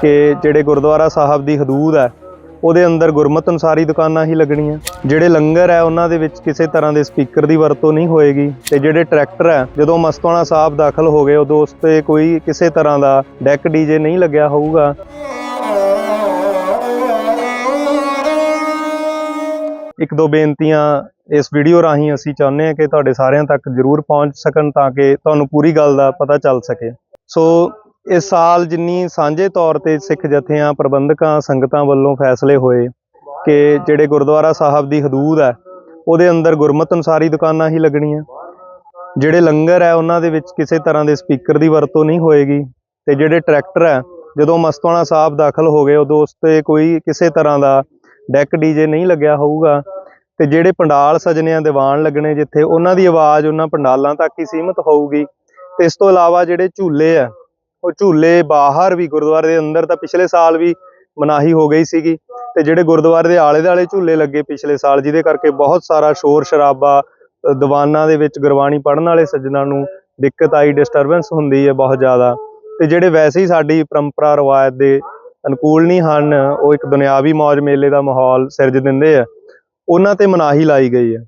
ਕਿ ਜਿਹੜੇ ਗੁਰਦੁਆਰਾ ਸਾਹਿਬ ਦੀ ਹਦੂਦ ਹੈ, ਉਹਦੇ ਅੰਦਰ ਗੁਰਮਤ ਅਨੁਸਾਰੀ ਦੁਕਾਨਾਂ ਹੀ ਲੱਗਣੀਆਂ। ਜਿਹੜੇ ਲੰਗਰ ਹੈ, ਉਹਨਾਂ ਦੇ ਵਿੱਚ ਕਿਸੇ ਤਰ੍ਹਾਂ ਦੇ ਸਪੀਕਰ ਦੀ ਵਰਤੋਂ ਨਹੀਂ ਹੋਏਗੀ ਤੇ ਜਿਹੜੇ ਟਰੈਕਟਰ ਹੈ, ਜਦੋਂ ਮਸਤਾਨਾ ਸਾਹਿਬ ਦਾਖਲ ਹੋ ਗਏ, ਉਦੋਂ ਉਸ ਤੇ ਕੋਈ ਕਿਸੇ ਤਰ੍ਹਾਂ ਦਾ ਡੈਕ ਡੀਜੇ ਨਹੀਂ ਲੱਗਿਆ ਹੋਊਗਾ। ਇੱਕ ਦੋ ਬੇਨਤੀਆਂ ਇਸ ਵੀਡੀਓ ਰਾਹੀਂ ਅਸੀਂ ਚਾਹੁੰਦੇ ਹਾਂ ਕਿ ਤੁਹਾਡੇ ਸਾਰਿਆਂ ਤੱਕ ਜ਼ਰੂਰ ਪਹੁੰਚ ਸਕਣ ਤਾਂ ਕਿ ਤੁਹਾਨੂੰ ਪੂਰੀ ਗੱਲ ਦਾ ਪਤਾ ਚੱਲ ਸਕੇ। ਸੋ ਇਸ ਸਾਲ ਜਿੰਨੀ ਸਾਂਝੇ ਤੌਰ ਤੇ ਸਿੱਖ ਜਥਿਆਂ, ਪ੍ਰਬੰਧਕਾਂ, ਸੰਗਤਾਂ ਵੱਲੋਂ ਫੈਸਲੇ ਹੋਏ ਕਿ ਜਿਹੜੇ ਗੁਰਦੁਆਰਾ ਸਾਹਿਬ ਦੀ ਹਦੂਦ ਹੈ, ਉਹਦੇ ਅੰਦਰ ਗੁਰਮਤ ਅਨੁਸਾਰੀ ਦੁਕਾਨਾਂ ਹੀ ਲੱਗਣੀਆਂ। ਜਿਹੜੇ ਲੰਗਰ ਹੈ, ਉਹਨਾਂ ਦੇ ਵਿੱਚ ਕਿਸੇ ਤਰ੍ਹਾਂ ਦੇ ਸਪੀਕਰ ਦੀ ਵਰਤੋਂ ਨਹੀਂ ਹੋਏਗੀ ਤੇ ਜਿਹੜੇ ਟਰੈਕਟਰ ਹੈ, ਜਦੋਂ ਮਸਤਵਾਣਾ ਸਾਹਿਬ ਦਾਖਲ ਹੋ ਗਏ, ਉਦੋਂ ਉਸ ਤੇ ਕੋਈ ਕਿਸੇ ਤਰ੍ਹਾਂ ਦਾ ਡੈਕ ਡੀਜੇ ਨਹੀਂ ਲੱਗਿਆ ਹੋਊਗਾ। ਤੇ ਜਿਹੜੇ ਪੰਡਾਲ ਸਜਣਿਆਂ ਦੀਵਾਨ ਲੱਗਣੇ, ਜਿੱਥੇ ਉਹਨਾਂ ਦੀ ਆਵਾਜ਼ ਉਹਨਾਂ ਪੰਡਾਲਾਂ ਤੱਕ ਹੀ ਸੀਮਿਤ ਹੋਊਗੀ, ਤੇ ਇਸ ਤੋਂ ਇਲਾਵਾ ਜਿਹੜੇ ਝੂਲੇ ਆ ਉਹ ਝੂਲੇ ਬਾਹਰ ਵੀ ਗੁਰਦੁਆਰੇ ਦੇ ਅੰਦਰ ਤਾਂ ਪਿਛਲੇ ਸਾਲ ਵੀ ਮਨਾਹੀ ਹੋ ਗਈ ਸੀਗੀ ਤੇ ਜਿਹੜੇ ਗੁਰਦੁਆਰੇ ਦੇ ਆਲੇ ਦੁਆਲੇ ਝੂਲੇ ਲੱਗੇ ਪਿਛਲੇ ਸਾਲ, ਜਿਹਦੇ ਕਰਕੇ ਬਹੁਤ ਸਾਰਾ ਸ਼ੋਰ ਸ਼ਰਾਬਾ ਦੀਵਾਨਾਂ ਦੇ ਵਿੱਚ ਗੁਰਬਾਣੀ ਪੜ੍ਹਨ ਵਾਲੇ ਸੱਜਣਾ ਨੂੰ ਦਿੱਕਤ ਆਈ ਡਿਸਟਰਬੈਂਸ ਹੁੰਦੀ ਹੈ ਬਹੁਤ ਜ਼ਿਆਦਾ। ਤੇ ਜਿਹੜੇ ਵੈਸੇ ਹੀ ਸਾਡੀ ਪਰੰਪਰਾ ਰਵਾਇਤ ਦੇ ਅਨੁਕੂਲ ਨਹੀਂ ਹਨ, ਉਹ ਇੱਕ ਦੁਨਿਆਵੀ ਮੌਜ ਮੇਲੇ ਦਾ ਮਾਹੌਲ ਸਿਰਜ ਦਿੰਦੇ ਆ, ਉਹਨਾਂ ਤੇ ਮਨਾਹੀ ਲਾਈ ਗਈ ਹੈ।